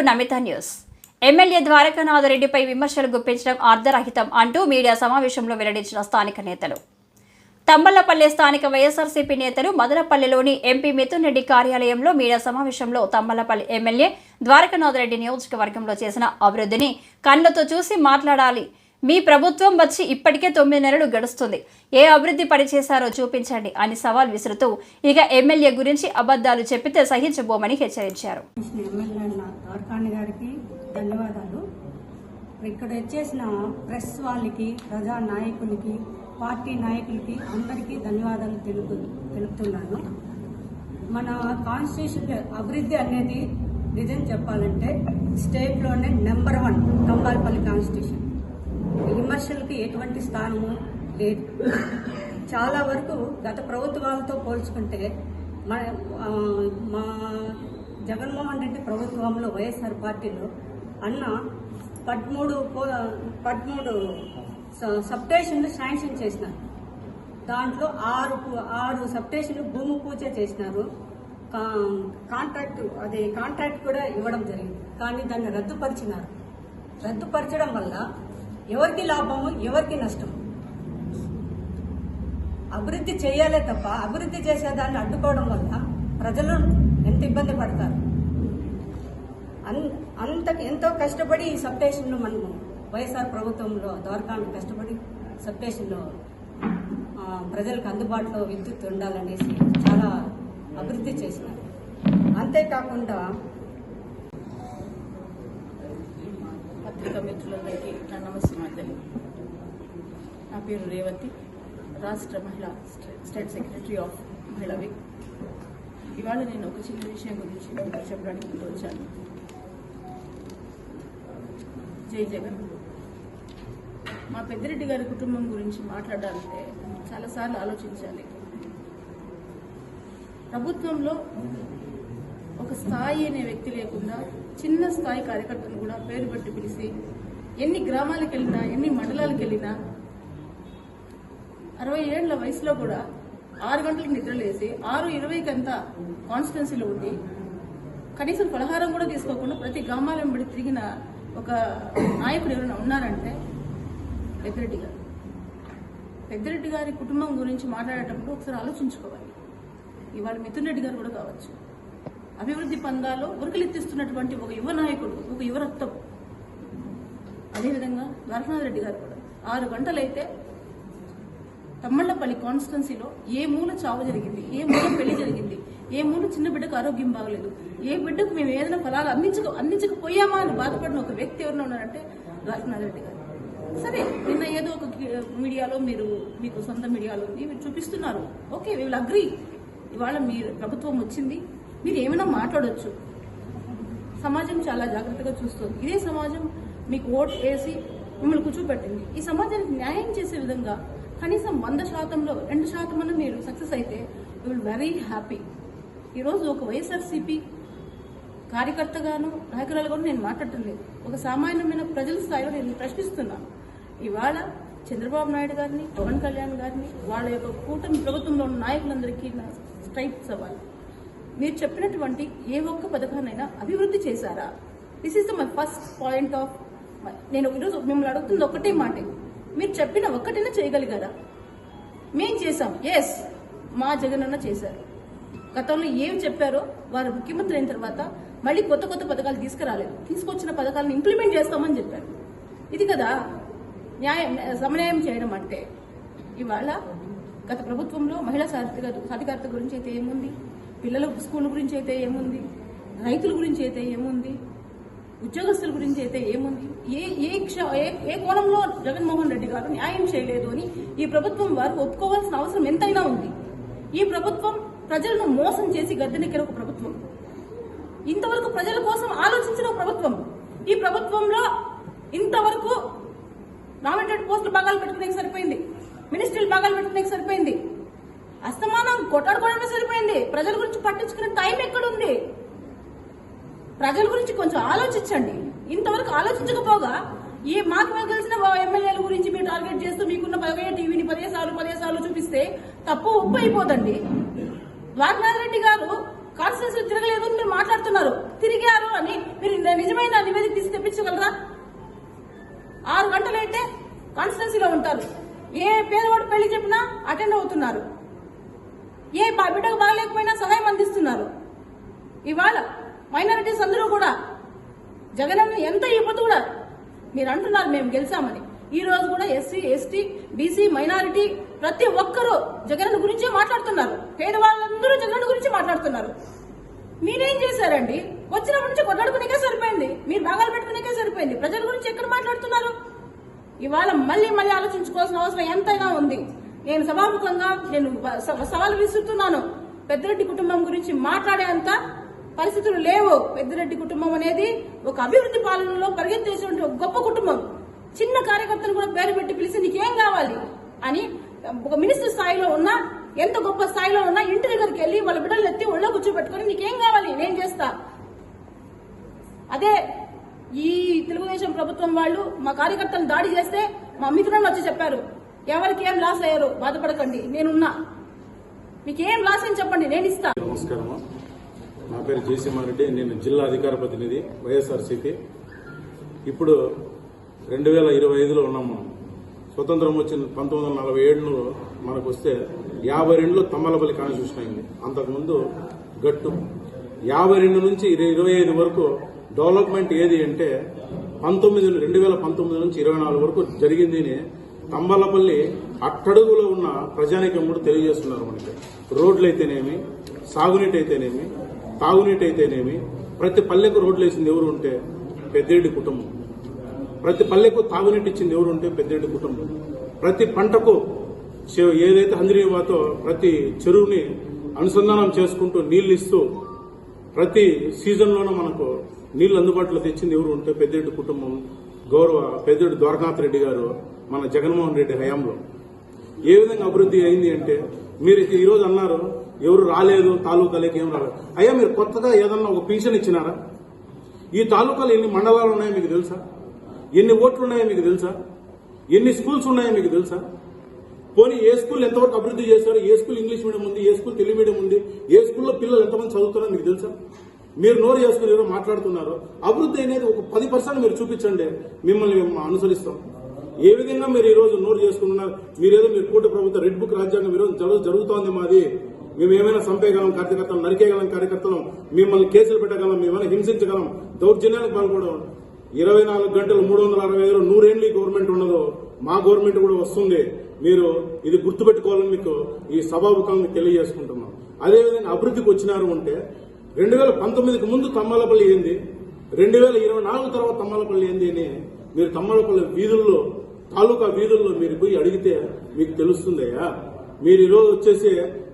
To Namitha news. MLA Dwarakanatha రెడ్డిపై విమర్శలు గుప్పించడం అర్ధరహితం అంటూ మీడియా సమావేశంలో వెల్లడించిన స్థానిక నేతలు. తంబళ్ళపల్లె స్థానిక వైఎస్ఆర్సీపీ నేతలు మదనపల్లెలోని ఎంపీ మిథున్ రెడ్డి కార్యాలయంలో మీడియా సమావేశంలో తమ్మలపల్లి ఎమ్మెల్యే ద్వారకానాథ రెడ్డి నియోజకవర్గంలో చేసిన అభివృద్ధిని కళ్ళతో చూసి మాట్లాడాలి. మీ ప్రభుత్వం వచ్చి ఇప్పటికే తొమ్మిది నెలలు గడుస్తుంది. ఏ అభివృద్ధి పని చేశారో చూపించండి అని సవాల్ విసురుతూ ఇక ఎమ్మెల్యే గురించి అబద్ధాలు చెప్పితే సహించబోమని హెచ్చరించారు. గారికి ధన్యవాదాలు. ఇక్కడ వచ్చేసిన ప్రెస్ వాళ్ళకి ప్రజా నాయకులకి పార్టీ నాయకులకి అందరికీ ధన్యవాదాలు తెలుపు తెలుపుతున్నాను. మన కాన్స్టిట్యూషన్ అభివృద్ధి అనేది నిజం చెప్పాలంటే స్టేట్లోనే నెంబర్ వన్ కంబాలపల్లి కాన్స్టిట్యూషన్ విమర్శలకు ఎటువంటి స్థానము లేదు. చాలా వరకు గత ప్రభుత్వాలతో పోల్చుకుంటే మన మా జగన్మోహన్ రెడ్డి ప్రభుత్వంలో వైఎస్ఆర్ పార్టీలో అన్న పదమూడు పో- పదమూడు స- సబ్స్టేషన్లు శాంక్షన్ చేసినారు. దాంట్లో ఆరు ఆరు సబ్స్టేషన్లు భూమి పూజ చేసినారు. కా- కాంట్రాక్ట్ అది కాంట్రాక్ట్ కూడా ఇవ్వడం జరిగింది. కానీ దాన్ని రద్దుపరిచినారు. రద్దుపరచడం వల్ల ఎవరికి లాభము ఎవరికి నష్టం అభివృద్ధి చేయాలే తప్ప అభివృద్ధి చేసేదాన్ని అడ్డుకోవడం వల్ల ప్రజలు ఎంత ఇబ్బంది పడతారు? అన్- అంత ఎంతో కష్టపడి ఈ సబ్స్టేషన్లు మనము వైఎస్ఆర్ ప్రభుత్వంలో ద్వారకాన్ని కష్టపడి సబ్స్టేషన్లో ప్రజలకు అందుబాటులో విద్యుత్ ఉండాలనేసి చాలా అభివృద్ధి చేసినారు. అంతేకాకుండా పత్రికా మిత్రులందరికీ నా నమస్కారం నా పేరు రేవతి రాష్ట్ర మహిళా స్టేట్ సెక్రటరీ ఆఫ్ మహిళా విక్. ఇవాళ నేను ఒక చిన్న విషయం గురించి చెప్పడానికి వచ్చాను. జై జగన్. మా పెద్దిరెడ్డి గారి కుటుంబం గురించి మాట్లాడాలంటే చాలాసార్లు ఆలోచించాలి. ప్రభుత్వంలో ఒక స్థాయి అనే వ్యక్తి లేకుండా చిన్న స్థాయి కార్యకర్తను కూడా పేరు పెట్టి పిలిచి ఎన్ని గ్రామాలకు వెళ్ళినా ఎన్ని మండలాలకు వెళ్ళినా అరవై ఏళ్ళ వయసులో కూడా ఆరు గంటలకు నిద్రలేసి ఆరు ఇరవైకి అంతా కాన్స్టిట్యున్సీలో ఉండి కనీసం పలహారం కూడా తీసుకోకుండా ప్రతి గ్రామాల వెంబడి తిరిగిన ఒక నాయకుడు ఎవరైనా ఉన్నారంటే పెద్దిరెడ్డి గారు. పెద్దిరెడ్డి గారి కుటుంబం గురించి మాట్లాడేటప్పుడు ఒకసారి ఆలోచించుకోవాలి. ఇవాళ మిథున్ రెడ్డి గారు కూడా కావచ్చు. అభివృద్ధి పందాలో ఉరకలెత్తిస్తున్నటువంటి ఒక యువ నాయకుడు ఒక యువరక్తం అదేవిధంగా నరసింహారెడ్డి రెడ్డి గారు కూడా. ఆరు గంటలైతే తమ్మళ్ళపల్లి కాన్స్టిట్యున్సీలో ఏ మూల చావు జరిగింది ఏ మూల పెళ్ళి జరిగింది ఏ మూల చిన్న బిడ్డకు ఆరోగ్యం బాగలేదు ఏ బిడ్డకు మేము ఏదైనా ఫలాలు అందించక అందించకపోయామా అని బాధపడిన ఒక వ్యక్తి ఎవరైనా ఉన్నారంటే నరసింహారెడ్డి గారు. సరే నిన్న ఏదో ఒక మీడియాలో మీరు మీకు సొంత మీడియాలో ఉంది మీరు చూపిస్తున్నారు. ఓకే విల్ అగ్రీ ఇవాళ మీరు ప్రభుత్వం వచ్చింది మీరు ఏమైనా మాట్లాడవచ్చు సమాజం చాలా జాగ్రత్తగా చూస్తుంది. ఇదే సమాజం మీకు ఓట్ వేసి మిమ్మల్ని కూర్చోబెట్టింది. ఈ సమాజానికి న్యాయం చేసే విధంగా కనీసం వంద శాతంలో రెండు శాతం మీరు సక్సెస్ అయితే యూ విల్ వెరీ హ్యాపీ. ఈరోజు ఒక వైఎస్ఆర్సీపీ కార్యకర్తగాను నాయకురాలుగాను నేను మాట్లాడటం లేదు ఒక సామాన్యమైన ప్రజల స్థాయిలో నేను ప్రశ్నిస్తున్నాను ఇవాళ చంద్రబాబు నాయుడు గారిని పవన్ కళ్యాణ్ గారిని వాళ్ళ యొక్క కూటమి ప్రభుత్వంలో ఉన్న నాయకులందరికీ నా స్ట్రైట్ సవాల్. మీరు చెప్పినటువంటి ఏ ఒక్క పథకాన్నైనా అభివృద్ధి చేశారా? This is the my first point of నేను ఈరోజు మిమ్మల్ని అడుగుతుంది ఒకటే మాట. మీరు చెప్పిన ఒక్కటైనా చేయగలిగారా? మేం చేశాం. ఎస్ మా జగనన్న చేశారు. గతంలో ఏం చెప్పారో వారు ముఖ్యమంత్రి అయిన తర్వాత మళ్ళీ కొత్త కొత్త పథకాలు తీసుకురాలేదు. తీసుకొచ్చిన పథకాలను ఇంప్లిమెంట్ చేస్తామని చెప్పారు. ఇది కదా న్యాయం సమన్యాయం చేయడం అంటే. ఇవాళ గత ప్రభుత్వంలో మహిళా సాధికారత గురించి అయితే ఏముంది? పిల్లల స్కూల్ గురించి అయితే ఏముంది? రైతుల గురించి అయితే ఏముంది? ఉద్యోగస్తుల గురించి అయితే ఏముంది? ఏ ఏ క్ష- ఏ ఏ కోణంలో జగన్మోహన్ రెడ్డి గారు న్యాయం చేయలేదు అని ఈ ప్రభుత్వం వారు ఒప్పుకోవాల్సిన అవసరం ఎంతైనా ఉంది. ఈ ప్రభుత్వం ప్రజలను మోసం చేసి గద్దెనెక్కిన ఒక ప్రభుత్వం. ఇంతవరకు ప్రజల కోసం ఆలోచించిన ఒక ప్రభుత్వం. ఈ ప్రభుత్వంలో ఇంతవరకు నామినేటెడ్ పోస్టులు భాగాలు పెట్టుకునే సరిపోయింది. మినిస్ట్రీలు భాగాలు పెట్టుకునే సరిపోయింది. అస్తమానం కొట్టాడుకోవడమే సరిపోయింది. ప్రజల గురించి పట్టించుకునే టైం ఎక్కడుంది? ప్రజల గురించి కొంచెం ఆలోచించండి. ఇంతవరకు ఆలోచించకపోగా ఈ మాకు మేము తెలిసిన ఎమ్మెల్యేల గురించి మీరు టార్గెట్ చేస్తూ మీకున్న పదే టీవీని పదే సార్లు పదే సార్లు చూపిస్తే తప్పు ఉప్పు అయిపోదండి. వాగ్నాథ్ రెడ్డి గారు కాన్స్టిట్యూన్సీ తిరగలేదు అని మీరు మాట్లాడుతున్నారు. తిరిగారు అని మీరు నిజమైన నివేదిక తీసి తెప్పించగలరా? ఆరు గంటలైతే కాన్స్టిట్యున్సీలో ఉంటారు. ఏ పేదవాడు పెళ్ళి చెప్పినా అటెండ్ అవుతున్నారు. ఏ బా- బిడ్డకు బాగలేకపోయినా సహాయం అందిస్తున్నారు. ఇవాళ మైనారిటీస్ అందరూ కూడా జగనన్న ఎంత ఇవ్వదు కూడా మీరు అంటున్నారు మేము గెలిచామని. ఈ రోజు కూడా ఎస్సీ ఎస్టీ బీసీ మైనారిటీ ప్రతి ఒక్కరూ జగనన్న గురించే మాట్లాడుతున్నారు. పేదవాళ్ళందరూ జగనన్న గురించి మాట్లాడుతున్నారు. మీరేం చేశారండి? వచ్చినప్పటి నుంచి కొట్లాడుకునేకే సరిపోయింది. మీరు భాగాలు పెట్టుకునేకే సరిపోయింది. ప్రజల గురించి ఎక్కడ మాట్లాడుతున్నారు? ఇవాళ మళ్ళీ మళ్ళీ ఆలోచించుకోవాల్సిన అవసరం ఎంతైనా ఉంది. నేను సభాముఖంగా నేను సవాల్ విసురుతున్నాను. పెద్దరెడ్డి కుటుంబం గురించి మాట్లాడేంత పరిస్థితులు లేవు. పెద్దిరెడ్డి కుటుంబం అనేది ఒక అభివృద్ధి పాలనలో పరిగెత్తేసినటువంటి ఒక గొప్ప కుటుంబం. చిన్న కార్యకర్తను కూడా పేరు పెట్టి పిలిచి నీకేం కావాలి అని ఒక మినిస్టర్ స్థాయిలో ఉన్నా ఎంత గొప్ప స్థాయిలో ఉన్నా ఇంటి దగ్గరికి వెళ్ళి వాళ్ళ బిడ్డలు ఎత్తి ఒళ్ళో కూర్చోబెట్టుకుని నీకేం కావాలి నేను చేస్తా. అదే ఈ తెలుగుదేశం ప్రభుత్వం వాళ్ళు మా కార్యకర్తలను దాడి చేస్తే మా మిత్రులను వచ్చి చెప్పారు. ఎవరికి ఏం లాస్ అయ్యారు బాధపడకండి నేనున్నా. మీకు ఏం లాస్ అని చెప్పండి నేను ఇస్తా నమస్కారం. నా పేరు జయసింహారెడ్డి నేను జిల్లా అధికార ప్రతినిధి వైఎస్ఆర్సీపీ. ఇప్పుడు రెండు వేల ఇరవై ఐదులో ఉన్నాము మనం. స్వతంత్రం వచ్చిన పంతొమ్మిది వందల నలభై ఏడులో మనకు వస్తే యాభై రెండులో తమ్మలపల్లి కాన్స్టిట్యూషన్ అయింది. అంతకుముందు గట్టు. యాభై రెండు నుంచి ఇరవై ఇరవై ఐదు వరకు డెవలప్మెంట్ ఏది అంటే పంతొమ్మిది రెండు వేల పంతొమ్మిది నుంచి ఇరవై నాలుగు వరకు జరిగింది అని తంబలపల్లి అట్టడుగులో ఉన్న ప్రజానికమ్ముడు తెలియజేస్తున్నారు మనకి. రోడ్లు అయితేనేమి సాగునీటి అయితేనేమి తాగునీటి అయితేనేమి ప్రతి పల్లెకు రోడ్లు వేసింది ఎవరు ఉంటే పెద్దిరెడ్డి కుటుంబం. ప్రతి పల్లెకు తాగునీటి ఇచ్చింది ఎవరు ఉంటే పెద్దిరెడ్డి కుటుంబం. ప్రతి పంటకు ఏదైతే హంద్రీవాతో ప్రతి చెరువుని అనుసంధానం చేసుకుంటూ నీళ్ళు ఇస్తూ ప్రతి సీజన్లోనూ మనకు నీళ్ళు అందుబాటులో తెచ్చింది ఎవరు ఉంటే పెద్దిరెడ్డి కుటుంబం. గౌరవ పెద్దిరెడ్డి ద్వారకానాథ్ రెడ్డి గారు మన జగన్మోహన్ రెడ్డి హయాంలో. ఏ విధంగా అభివృద్ధి అయింది అంటే మీరు ఈరోజు అన్నారు ఎవరు రాలేదు తాలూకాలకి ఏం రాలేదు. అయ్యా మీరు కొత్తగా ఏదన్నా ఒక పింఛన్ ఇచ్చినారా? ఈ తాలూకాలో ఎన్ని మండలాలు ఉన్నాయో మీకు తెలుసా? ఎన్ని ఓట్లు ఉన్నాయో మీకు తెలుసా? ఎన్ని స్కూల్స్ ఉన్నాయో మీకు తెలుసా? పోనీ ఏ స్కూల్ ఎంతవరకు అభివృద్ధి చేశారు ఏ స్కూల్ ఇంగ్లీష్ మీడియం ఉంది ఏ స్కూల్ తెలుగు మీడియం ఉంది ఏ స్కూల్లో పిల్లలు ఎంతమంది చదువుతున్నారో మీకు తెలుసా? మీరు నోరు చేసుకుని ఎవరో మాట్లాడుతున్నారు అభివృద్ధి అనేది ఒక పది పర్సెంట్ మీరు చూపించండి మిమ్మల్ని మేము అనుసరిస్తాం. ఏ విధంగా మీరు ఈ రోజు నోరు చేసుకుంటున్నారు మీరేదో మీరు కూట ప్రభుత్వ రెడ్ బుక్ రాజ్యాంగం ఈరోజు జరుగుతోంది మాది. మేము ఏమైనా చంపేయగలం కార్యకర్తలు నరికేయగలం కార్యకర్తలు మిమ్మల్ని కేసులు పెట్టగలం మేమైనా హింసించగలం దౌర్జన్యానికి పాల్గొనడం ఇరవై నాలుగు గంటలు మూడు వందల అరవై ఐదులో నూరేళ్ళు ఈ గవర్నమెంట్ ఉండదు. మా గవర్నమెంట్ కూడా వస్తుంది. మీరు ఇది గుర్తుపెట్టుకోవాలని మీకు ఈ సభాముఖంగా తెలియజేసుకుంటున్నాం. అదేవిధంగా అభివృద్ధికి వచ్చినారు అంటే రెండు వేల పంతొమ్మిదికి ముందు తమ్మాలపల్లి ఏంది? రెండు వేల ఇరవై నాలుగు తర్వాత తమ్మాలపల్లి ఏంది అని మీరు తమ్మాలపల్లి వీధుల్లో తాలూకా వీధుల్లో మీరు పోయి అడిగితే మీకు తెలుస్తుందయ్యా. మీరు ఈరోజు వచ్చేసి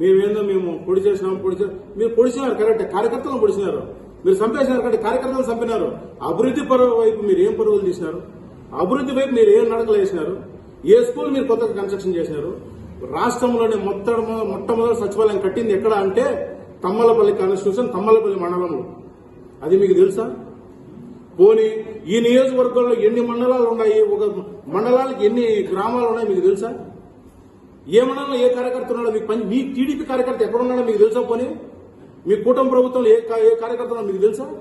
మేమేందో మేము పొడి చేసినాం పొడి మీరు పొడిచినారు కరెక్ట్. కార్యకర్తలను పొడిచినారు. మీరు చంపేసినారు కాబట్టి కార్యకర్తలు చంపినారు అభివృద్ధి పరువు వైపు మీరు ఏం పరుగులు తీసినారు? అభివృద్ధి వైపు మీరు ఏం నడకలు వేసినారు? ఏ స్కూల్ మీరు కొత్తగా కన్స్ట్రక్షన్ చేసినారు? రాష్ట్రంలోనే మొత్తం మొట్టమొదటి సచివాలయం కట్టింది ఎక్కడ అంటే తమ్మలపల్లి కాన్స్టిట్యూషన్ తమ్మలపల్లి మండలంలో. అది మీకు తెలుసా? పోనీ ఈ నియోజకవర్గంలో ఎన్ని మండలాలు ఉన్నాయి? ఒక మండలానికి ఎన్ని గ్రామాలు ఉన్నాయి మీకు తెలుసా? ఏ మండలంలో ఏ కార్యకర్త ఉన్నాడో మీకు పని మీ టీడీపీ కార్యకర్త ఎక్కడ ఉన్నాడో మీకు తెలుసా పోనీ? మీ కూటమి ప్రభుత్వంలో ఏ కా- ఏ కార్యకర్త మీకు తెలుసా?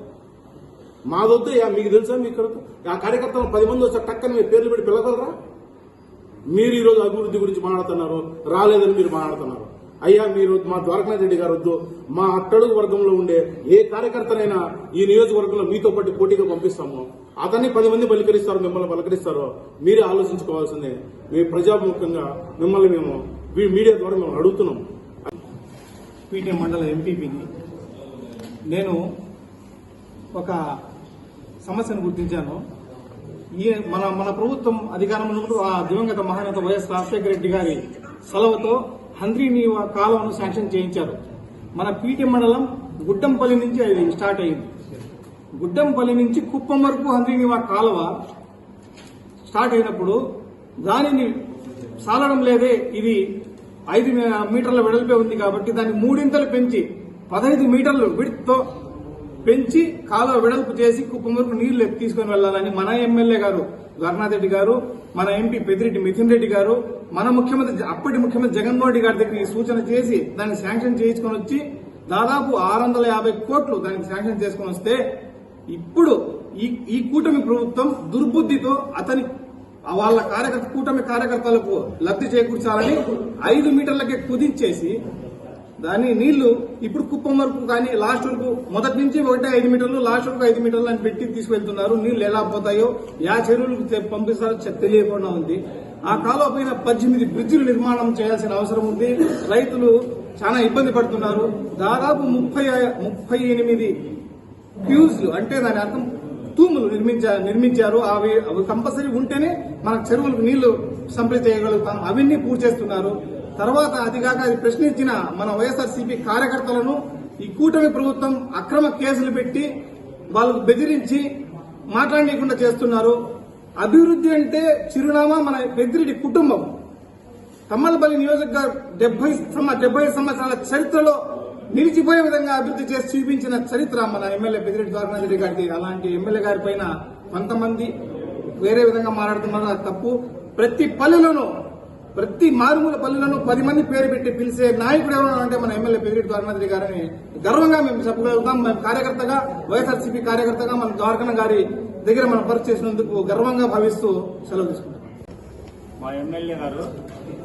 మాదొద్దు మీకు తెలుసా? మీకు ఆ కార్యకర్తలు పది మంది వచ్చారు టక్కని మీరు పేర్లు పెట్టి పిలగలరా మీరు ఈ రోజు అభివృద్ధి గురించి మాట్లాడుతున్నారు రాలేదని మీరు మాట్లాడుతున్నారు. అయ్యా మీరు మా ద్వారకనాథ్ రెడ్డి గారు వద్దు. మా అట్టడుగు వర్గంలో ఉండే ఏ కార్యకర్తనైనా ఈ నియోజకవర్గంలో మీతో పాటు పోటీగా పంపిస్తాము. అతన్ని పది మంది పలకరిస్తారు మిమ్మల్ని పలకరిస్తారో మీరే ఆలోచించుకోవాల్సిందే. మీ ప్రజాముఖంగా మిమ్మల్ని మేము మీ- మీడియా ద్వారా మేము అడుగుతున్నాం పీటీ మండల ఎంపీపీని నేను ఒక సమస్యను గుర్తించాను. ఈ మన మన ప్రభుత్వం అధికారంలో ఆ దివంగత మహానేత వైఎస్ రాజశేఖర రెడ్డి గారి సెలవుతో హంద్రీని కాలువను శాంక్షన్ చేయించారు. మన పీటీ మండలం గుడ్డంపల్లి నుంచి అది స్టార్ట్ అయింది. గుడ్డంపల్లి నుంచి కుప్పం వరకు హంద్రీనివా కాలువ స్టార్ట్ అయినప్పుడు దానిని సాలడం లేదే. ఇది ఐదు మీటర్ల వెడల్పే ఉంది కాబట్టి దాన్ని మూడింతలు పెంచి పదహైదు మీటర్లు విడ్త్తో పెంచి కాలువ వెడల్పు చేసి కుప్పం వరకు నీళ్ళు ఎత్తి తీసుకొని వెళ్ళాలని మన ఎమ్మెల్యే గారు రఘునాథ్ రెడ్డి గారు మన ఎంపీ పెద్దిరెడ్డి మిథున్ రెడ్డి గారు మన ముఖ్యమంత్రి అప్పటి ముఖ్యమంత్రి జగన్మోహన్ రెడ్డి గారి దగ్గర ఈ సూచన చేసి దాన్ని శాంక్షన్ చేయించుకొని వచ్చి దాదాపు ఆరు వందల యాభై కోట్లు దానికి శాంక్షన్ చేసుకొని వస్తే ఇప్పుడు ఈ ఈ కూటమి ప్రభుత్వం దుర్బుద్ధితో అతని వాళ్ళ కార్యకర్త కూటమి కార్యకర్తలకు లబ్ధి చేకూర్చాలని ఐదు మీటర్లకే కుదించేసి దాని నీళ్ళు ఇప్పుడు కుప్పం వరకు కానీ లాస్ట్ వరకు మొదటి నుంచి ఒకటే ఐదు మీటర్లు లాస్ట్ వరకు ఐదు మీటర్లు అని పెట్టి తీసుకెళ్తున్నారు. నీళ్ళు ఎలా పోతాయో యా చెరువులకు పంపిస్తారో తెలియకుండా ఉంది. ఆ కాలువ పైన పద్దెనిమిది బ్రిడ్జిలు నిర్మాణం చేయాల్సిన అవసరం ఉంది. రైతులు చాలా ఇబ్బంది పడుతున్నారు. దాదాపు ముప్పై ముప్పై ఎనిమిది ఫ్యూజ్లు అంటే దాని అర్థం తూములు నిర్మించారు నిర్మించారు. అవి కంపల్సరీ ఉంటేనే మన చెరువులకు నీళ్ళు సంప్రది చేయగలుగుతాం అవన్నీ పూర్తి చేస్తున్నారు. తర్వాత అది కాక అది ప్రశ్నించిన మన వైఎస్ఆర్సీపీ కార్యకర్తలను ఈ కూటమి ప్రభుత్వం అక్రమ కేసులు పెట్టి వాళ్ళకు బెదిరించి మాట్లాడలేకుండా చేస్తున్నారు. అభివృద్ధి అంటే చిరునామా మన పెద్దిరెడ్డి కుటుంబం. తమ్మలపల్లి నియోజకవర్గ డెబ్బై డెబ్బై సంవత్సరాల చరిత్రలో నిలిచిపోయే విధంగా అభివృద్ధి చేసి చూపించిన చరిత్ర మన ఎమ్మెల్యే పెద్దిరెడ్డి ద్వారనాథ్ రెడ్డి గారిది. అలాంటి ఎమ్మెల్యే గారి పైన కొంతమంది వేరే విధంగా మాట్లాడుతున్నారు. అది తప్పు. ప్రతి పల్లెలోనూ ప్రతి మారుమూల పల్లెలను పది మంది పేరు పెట్టి పిలిచే నాయకుడు ఎవరు అంటే మన ఎమ్మెల్యే పెద్దిరెడ్డి ద్వారనాథ్ గారిని. గర్వంగా మేము చెప్పగలుగుతాం మేము కార్యకర్తగా వైఎస్ఆర్సీపీ కార్యకర్తగా మన ద్వారకన్న గారి దగ్గర మనం పరీక్ష చేసినందుకు గర్వంగా భావిస్తూ సెలవు తీసుకుంటాం మా ఎమ్మెల్యే గారు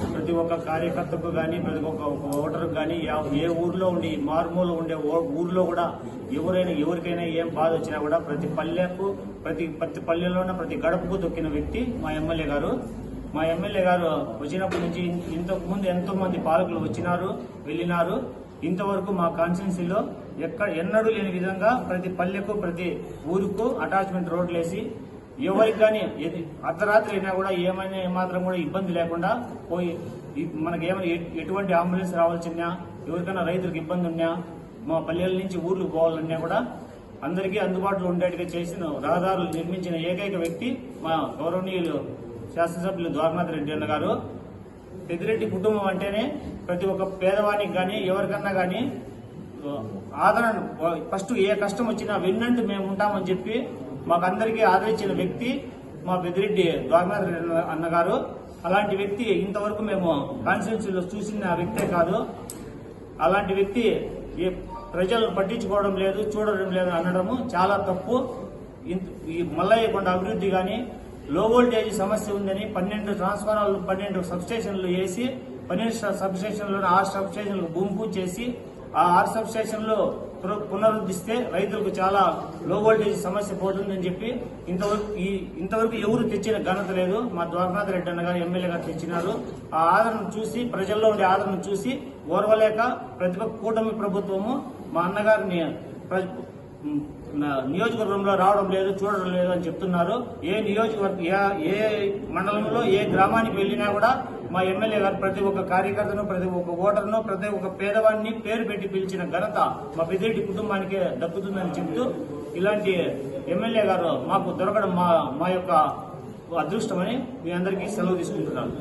ప్రతి ఒక్క కార్యకర్తకు కానీ ప్రతి ఒక్క ఓటరు ఓటర్కు కానీ ఏ ఊర్లో ఉండి మారుమూల ఉండే ఓ- ఊర్లో కూడా ఎవరైనా ఎవరికైనా ఏం బాధ వచ్చినా కూడా ప్రతి పల్లెకు ప్రతి ప్రతి పల్లెలోన ప్రతి గడపకు దొక్కిన వ్యక్తి మా ఎమ్మెల్యే గారు. మా ఎమ్మెల్యే గారు వచ్చినప్పటి నుంచి ఇంతకు ముందు ఎంతో మంది పాలకులు వచ్చినారు వెళ్ళినారు. ఇంతవరకు మా కాన్స్టిట్యున్సీలో ఎక్కడ ఎన్నడూ లేని విధంగా ప్రతి పల్లెకు ప్రతి ఊరుకు అటాచ్మెంట్ రోడ్లు వేసి ఎవరికి కానీ అర్ధరాత్రి అయినా కూడా ఏమైనా ఏమాత్రం కూడా ఇబ్బంది లేకుండా పోయి మనకి ఏమైనా ఎటువంటి అంబులెన్స్ రావాల్సినా ఎవరికైనా రైతులకు ఇబ్బంది ఉన్నా మా పల్లెల నుంచి ఊర్లు పోవాలన్నా కూడా అందరికీ అందుబాటులో ఉండేట్టుగా చేసిన రహదారులు నిర్మించిన ఏకైక వ్యక్తి మా గౌరవనీయులు శాసనసభ్యులు ద్వారనాథ్ రెడ్డి అన్న గారు. పెద్దిరెడ్డి కుటుంబం అంటేనే ప్రతి ఒక్క పేదవానికి కానీ ఎవరికన్నా కానీ ఆదరణ ఫస్ట్ ఏ కష్టం వచ్చినా వెన్నంటి మేము ఉంటామని చెప్పి మాకందరికీ ఆదరించిన వ్యక్తి మా పెద్దిరెడ్డి ద్వారనాథ్ రెడ్డి అన్నగారు అలాంటి వ్యక్తి ఇంతవరకు మేము కాన్స్టిట్యూన్సీలో చూసిన వ్యక్తే కాదు. అలాంటి వ్యక్తి ఏ ప్రజలు పట్టించుకోవడం లేదు చూడడం లేదు అనడము చాలా తప్పు. ఈ మల్లయ్య కొండ అభివృద్ధి కానీ లో వోల్టేజ్ సమస్య ఉందని పన్నెండు ట్రాన్స్ఫార్మర్లు పన్నెండు సబ్స్టేషన్లు వేసి పన్నెండు సబ్- సబ్స్టేషన్లు ఆరు సబ్స్టేషన్లు భూమి పూజ చేసి ఆ ఆరు సబ్స్టేషన్లు పున- రైతులకు చాలా లో వోల్టేజ్ సమస్య పోతుందని చెప్పి ఇంతవరకు ఈ ఇంతవరకు ఎవరు తెచ్చిన ఘనత లేదు. మా ద్వారనాథ్ రెడ్డి అన్న గారు ఎమ్మెల్యే గారు తెచ్చినారు. ఆ ఆదరణ చూసి ప్రజల్లో ఉండే ఆదరణ చూసి ఓర్వలేక ప్రతిపక్ష కూటమి ప్రభుత్వము మా అన్నగారిని ప్ర- నియోజకవర్గంలో రావడం లేదు చూడడం లేదు అని చెప్తున్నారు. ఏ నియోజకవర్గ ఏ- ఏ మండలంలో ఏ గ్రామానికి వెళ్ళినా కూడా మా ఎమ్మెల్యే గారు ప్రతి ఒక్క కార్యకర్తను ప్రతి ఒక్క ఓటర్ను ప్రతి ఒక్క పేదవాడిని పేరు పెట్టి పిలిచిన ఘనత మా పెద్దిరెడ్డి కుటుంబానికే దక్కుతుందని చెప్తూ ఇలాంటి ఎమ్మెల్యే గారు మాకు దొరకడం మా మా యొక్క అదృష్టమని మీ అందరికీ సెలవు తీసుకుంటున్నాను.